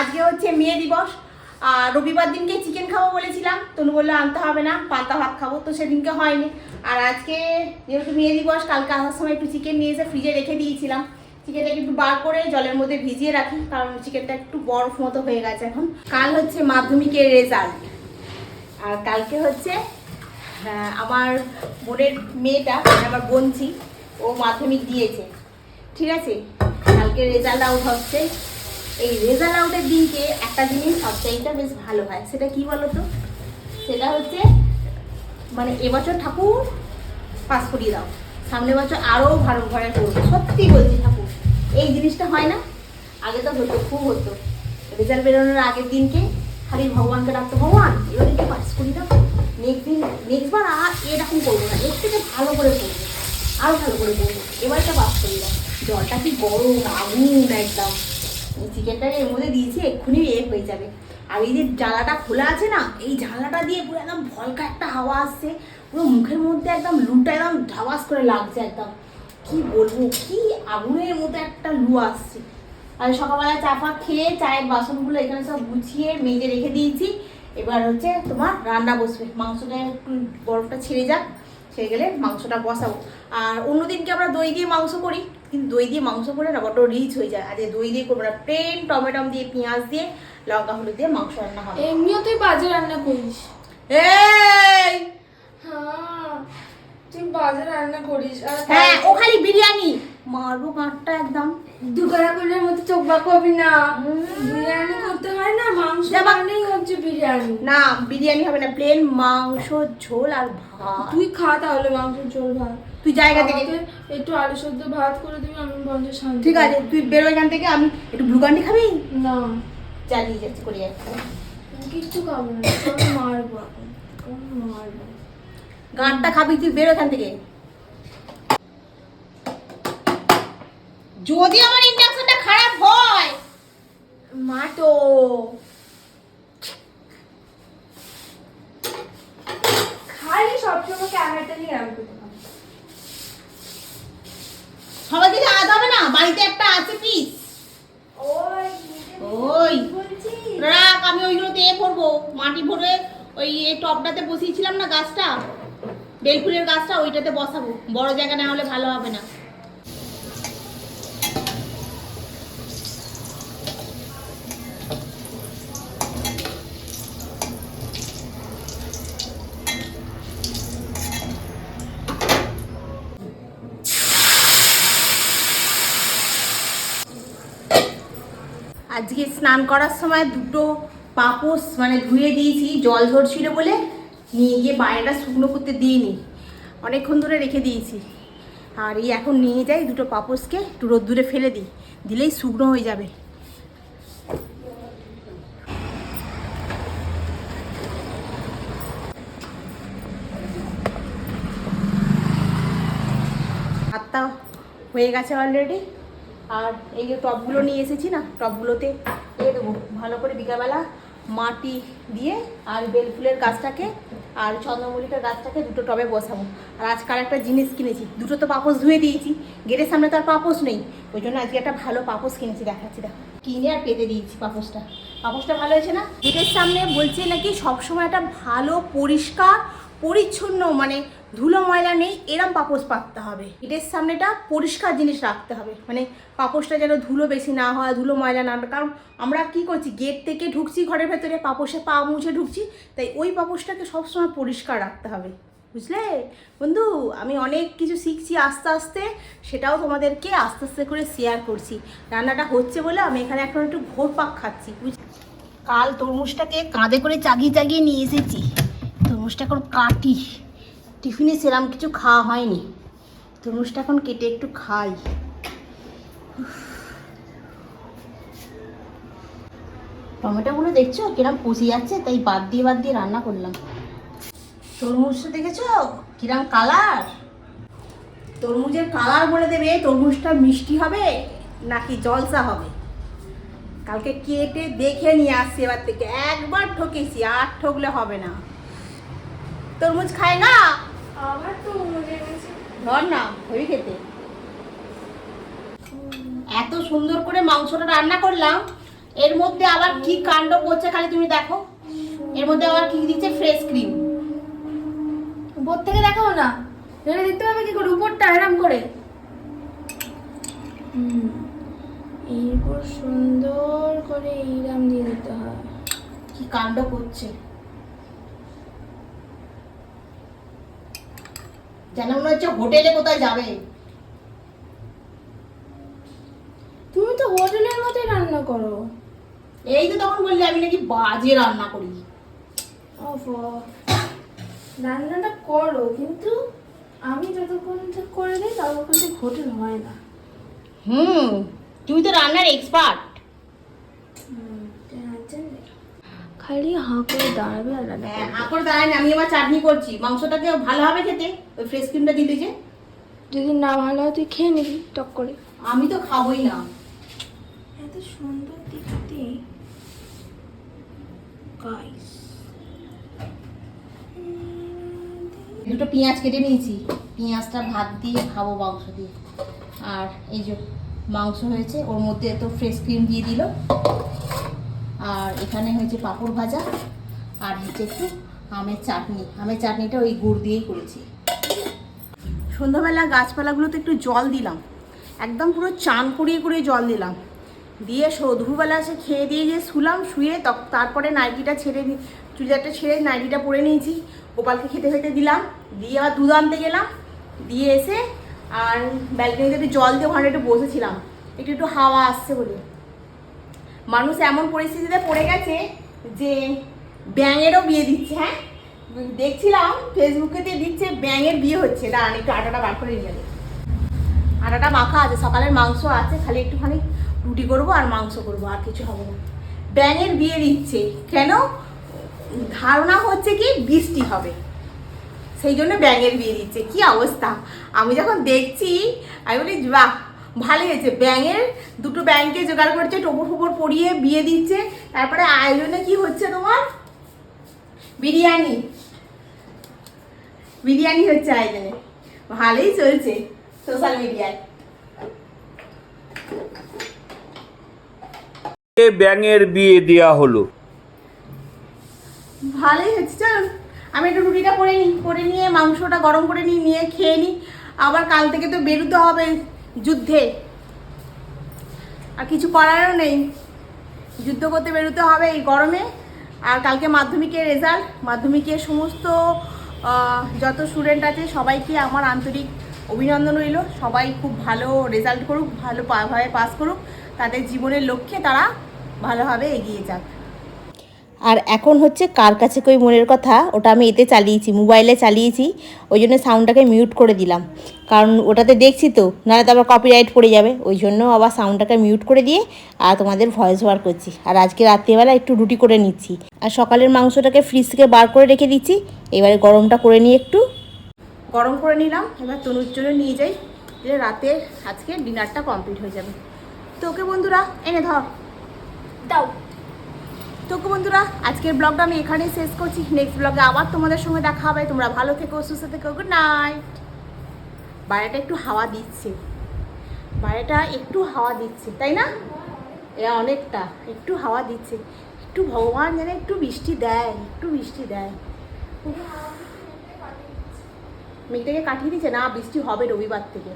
আজকে হচ্ছে মেয়ে দিবস। আর রবিবার দিনকে চিকেন খাব বলেছিলাম। তনু বলল, আনতে হবে না, পান্তা ভাত খাব। তো সেদিনকে হয়নি। আর আজকে যেহেতু মেয়ে দিবস, কালকে আসার সময় একটু চিকেন নিয়ে এসে ফ্রিজে রেখে দিয়েছিলাম। চিকেনটাকে একটু বার করে জলের মধ্যে ভিজিয়ে রাখি, কারণ চিকেনটা একটু বরফ মতো হয়ে গেছে এখন। কাল হচ্ছে মাধ্যমিকের রেজাল্ট আর কালকে হচ্ছে আমার বোনের মেয়েটা মানে আমার বোনছি ও মাধ্যমিক দিয়েছে। ঠিক আছে? কালকে রেজাল্ট আউট হচ্ছে। এই রেজাল্ট আউটের দিনকে একটা জিনিস সবচাইটা বেশ ভালো হয়, সেটা কি বলো তো সেটা হচ্ছে মানে এবছর ঠাকুর পাস করিয়ে দাও। সামনে বছর আরও ভালো ঘরে করব। সত্যি বলছি ঠাকুর, এই জিনিসটা হয় না? আগে তো হতো, খুব হতো। রেজাল্ট বেরোনোর আগের দিনকে খালি ভগবানকে ডাকতো, ভগবান, এবার একটু পাস করি দাও। নেক্সট দিন নেক্সট বার আর এরকম করব না। এর থেকে ভালো করে করব। আরও ভালো করে করব। এবারটা পাস করি দাও। জলটা কি গরম আগুন একদম। চিকেনটাকে এর মধ্যে দিয়েছি, এক্ষুনি এ হয়ে যাবে। আর এই যে জ্বালাটা খোলা আছে না, এই জ্বালাটা দিয়ে পুরো একদম ভলকা একটা হাওয়া আসছে, পুরো মুখের মধ্যে একদম লুটা একদম ধাবাস করে লাগছে একদম। কি বলব, কি আগুনের মতো একটা লু আসছে। আর সকালবেলা চা ফা খেয়ে, চায়ের বাসনগুলো এখানে সব গুছিয়ে মেজে রেখে দিয়েছি। এবার হচ্ছে তোমার রান্না বসবে। মাংসটা একটু বরফটা ছেড়ে যাক, ছেড়ে গেলে মাংসটা বসাবো। আর অন্যদিনকে আমরা দই দিয়ে মাংস করি। কিন্তু দই দিয়ে মাংস করলে না বড্ড রিচ হয়ে যায়। আজকে দই দিয়ে করব না প্লেন টমেটম দিয়ে পেঁয়াজ দিয়ে লঙ্কা হলুদ দিয়ে মাংস রান্না হবে। এমনিও তুই বাজে রান্না করিস। এই! হ্যাঁ তুই বাজে রান্না করিস। হ্যাঁ ও খালি বিরিয়ানি। মারবো কাঁটটা একদম। দুকারা করলের মতো চোখ বা করবি না। বিরিয়ানি করতে হয় না মাংস যা হচ্ছে বিরিয়ানি। না বিরিয়ানি হবে না প্লেন মাংস ঝোল আর ভাত। তুই খা তাহলে মাংস ঝোল ভাত। তুই জায়গা থেকে। একটু আলু সেদ্ধ ভাত করে দিবি আমি পঞ্চাশ শান্তি ঠিক আছে তুই বেরো এখান থেকে আমি একটু ব্লুগান্ডি খাবি? না। চালিয়ে যাচ্ছি করে যাচ্ছি। কিচ্ছু খাব না মারবো মারবো। গানটা খাবি তুই বেরো এখান থেকে। যদি আমার ইন্ডাকশনটা খারাপ হয় মাটো খালি সবসময় ক্যামেরাটা নিয়ে আমি করতে সবাই দিকে আলাদা হবে না? বাড়িতে একটা আছে পিস ওই রাখ আমি ওইগুলোতে এ করব। মাটি ভরে ওই টপটাতে বসিয়েছিলাম না গাছটা? বেলফুলের গাছটা ওইটাতে বসাবো। বড় জায়গা না হলে ভালো হবে না। আজকে স্নান করার সময় দুটো পাপোস মানে ধুয়ে দিয়েছি, জল ঝরছিল বলে নিয়ে গিয়ে বাইরেটা শুকনো করতে দিইনি। অনেকক্ষণ ধরে রেখে দিয়েছি। আর এই এখন নিয়ে যাই দুটো পাপোসকে একটু রোদ্দুরে ফেলে দিই, দিলেই শুকনো হয়ে যাবে। হয়ে গেছে অলরেডি আর এই যে টবগুলো নিয়ে এসেছি না টবগুলোতে দিয়ে দেবো। ভালো করে বিকালবেলা মাটি দিয়ে আর বেলফুলের গাছটাকে আর চন্দ্রমল্লিকার গাছটাকে দুটো টবে বসাবো। আর আজকাল একটা জিনিস কিনেছি, দুটো তো পাপোস ধুয়ে দিয়েছি। গেটের সামনে তো আর পাপোস নেই। ওই জন্য আজকে একটা ভালো পাপোস কিনেছি, দেখাচ্ছি, দেখো। কিনে আর পেতে দিয়েছি পাপোসটা পাপোসটা ভালো হয়েছে না? গেটের সামনে বলছে নাকি সবসময় একটা ভালো, পরিষ্কার, পরিচ্ছন্ন মানে ধুলো ময়লা নেই, এরম পাপোশ পাততে হবে। গেটের সামনেটা পরিষ্কার জিনিস রাখতে হবে। মানে পাপোশটা যেন ধুলো বেশি না হয়, ধুলো ময়লা না কারণ আমরা কি করছি, গেট থেকে ঢুকছি, ঘরের ভেতরে পাপোশে পা মুছে ঢুকছি, তাই ওই পাপোশটাকে সবসময় পরিষ্কার রাখতে হবে। বুঝলে? বন্ধু, আমি অনেক কিছু শিখছি আস্তে আস্তে, সেটাও তোমাদেরকে আস্তে আস্তে করে শেয়ার করছি। রান্নাটা হচ্ছে বলে আমি এখানে এখন একটু ঘোর পাক খাচ্ছি কাল তরমুজটাকে কাঁধে করে চাগিয়ে চাগিয়ে নিয়ে এসেছি। তরমুজটা এখন কাটি। টিফিনে সেরাম কিছু খাওয়া হয়নি। তরমুজটা এখন কেটে একটু খাই। টমেটোগুলো দেখছ? কিরম পচে যাচ্ছে, তাই বাদ দিয়ে বাদ দিয়ে রান্না করলাম। তরমুজটা দেখেছ? কিরম কালার তরমুজের কালার বলে দেবে, তরমুজটা মিষ্টি হবে নাকি জলসা হবে? কালকে কেটে দেখে নিয়ে আসছি এবার থেকে। একবার ঠকেছি, আর ঠকলে হবে না। তরমুজ খায় না? আমার তো মজে গেছে ধর না হবি খেতে এত সুন্দর করে মাংসটা রান্না করলাম এর মধ্যে আবার কি কাণ্ড করছে খালি তুমি দেখো। এর মধ্যে আবার কি দিচ্ছে? ফ্রেশ ক্রিম উপর থেকে দেখাও না। এটা দেখতে পাবে কি করে? উপরটা এরম করে। এরপর সুন্দর করে এইরাম দিয়ে দিতে হয়। কি কাণ্ড করছে। যেন মনে হচ্ছে হোটেলে কোথায় যাবে। তুমি তো হোটেলের মতোই রান্না করো। এই তো তখন বললে আমি নাকি বাজে রান্না করি। রান্নাটা করো কিন্তু আমি যতক্ষণ করে দিই ততক্ষণ হোটেল হয় না। হুম তুমি তো রান্নার এক্সপার্ট খালি হাঁ করে দাঁড়াবে আর রান্না হ্যাঁ করবে। আকর দাঁড়ায় না, আমি আবার চাটনি করছি। মাংসটাকে ভালো হবে খেতে? ওই ফ্রেশ ক্রিমটা দিলে যে। যদি না ভালো হয় তুই খেয়ে নিবি টক করে। আমি তো খাবোই না। এত সুন্দর দেখতে। গাইস দুটো পেঁয়াজ কেটে নিয়েছি। পেঁয়াজটা ভাত দিয়ে খাব মাংস দিয়ে। আর এই যে মাংস হয়েছে ওর মধ্যে তো ফ্রেশ ক্রিম দিয়ে দিল। এখানে হয়েছে পাঁপড় ভাজা আর হচ্ছে একটু আমের চাটনি। আমের চাটনিটা ওই গুড় দিয়েই করেছি। সন্ধ্যাবেলা গাছপালাগুলোতে একটু জল দিলাম। একদম পুরো চান করিয়ে করিয়ে জল দিলাম। দিয়ে সো- দুপুরবেলা এসে খেয়ে দিয়ে যে শুলাম, শুয়ে তারপরে নাইটিটা ছেড়ে চুড়িদারটা ছেড়ে নাইটিটা পরে নিয়েছি। গোপালকে খেতে খেতে দিলাম। দিয়ে আবার দুধ আনতে গেলাম। দিয়ে এসে আর ব্যালকনিতে একটু জল দিয়ে ওখানে একটু বসেছিলাম। একটু একটু হাওয়া আসছে বলে। মানুষ এমন পরিস্থিতিতে পড়ে গেছে যে ব্যাঙেরও বিয়ে দিচ্ছে হ্যাঁ? দেখছিলাম ফেসবুকেতে দিচ্ছে ব্যাঙের বিয়ে হচ্ছে। দাঁড়ান, একটু আটাটা বার করে নিয়ে আটাটা মাখা আছে, সকালের মাংস আছে, খালি একটুখানি রুটি করব আর মাংস করব, আর কিছু হবে না। ব্যাঙের বিয়ে দিচ্ছে, কেন? ধারণা হচ্ছে কি, বৃষ্টি হবে। সেই জন্য ব্যাঙের বিয়ে দিচ্ছে। কি অবস্থা? আমি যখন দেখছি, আমি বলি, বাহ ভালোই হয়েছে। ব্যাঙের দুটো ব্যাংকে জোগাড় করছে টোপর ফোপর পরিয়ে বিয়ে দিচ্ছে। তারপরে আয়োজনে কি হচ্ছে তোমার? বিরিয়ানি। বিরিয়ানি হচ্ছে আয়োজনে ভালোই চলছে সোশ্যাল মিডিয়ায় ব্যাঙের বিয়ে দেয়া হলো? ভালোই হচ্ছে চল। আমি একটু রুটিটা করে নিই করে নিয়ে মাংসটা গরম করে নিই নিয়ে খেয়ে নিই আবার কাল থেকে তো বেরোতে হবে। যুদ্ধে। আর কিছু করারও নেই। যুদ্ধ করতে বেরোতে হবে এই গরমে। আর কালকে মাধ্যমিকের রেজাল্ট মাধ্যমিকের সমস্ত যত স্টুডেন্ট আছে, সবাইকে আমার আন্তরিক অভিনন্দন রইল। সবাই খুব ভালো রেজাল্ট করুক, ভালো পা- ভাবে পাস করুক। তাদের জীবনের লক্ষ্যে তারা ভালোভাবে এগিয়ে যাক। আর এখন হচ্ছে কার কাছে কই মনের কথা, ওটা আমি এতে চালিয়েছি, মোবাইলে চালিয়েছি, ওই জন্য সাউন্ডটাকে মিউট করে দিলাম। কারণ ওটাতে দেখছি তো, নাহলে তো আবার কপিরাইট পড়ে যাবে, ওই জন্য আবার সাউন্ডটাকে মিউট করে দিয়ে, আর তোমাদের ভয়েস ওভার করছি। আর আজকে রাত্রিবেলা একটু রুটি করে নিচ্ছি। আর সকালের মাংসটাকে ফ্রিজ থেকে বার করে রেখে দিচ্ছি, এবারে গরমটা করে নিই একটু। গরম করে নিলাম, এবার তনুর জন্য নিয়ে যাই, যে রাতের আজকে ডিনারটা কমপ্লিট হয়ে যাবে। তো ওকে বন্ধুরা, এনে ধর। দাও। তো বন্ধুরা, আজকের ব্লগটা আমি এখানেই শেষ করছি। নেক্সট ব্লগে আবার তোমাদের সঙ্গে দেখা হবে। তোমরা ভালো থেকো, সুস্থ থেকো গুড নাইট বাইরেটা একটু হাওয়া দিচ্ছে। বাইরেটা একটু হাওয়া দিচ্ছে, তাই না? এ অনেকটা, একটু হাওয়া দিচ্ছে। একটু ভগবান যেন একটু বৃষ্টি দেয়, একটু বৃষ্টি দেয়। মেঘটাকে কাটিয়ে দিচ্ছে না, বৃষ্টি হবে রবিবার থেকে।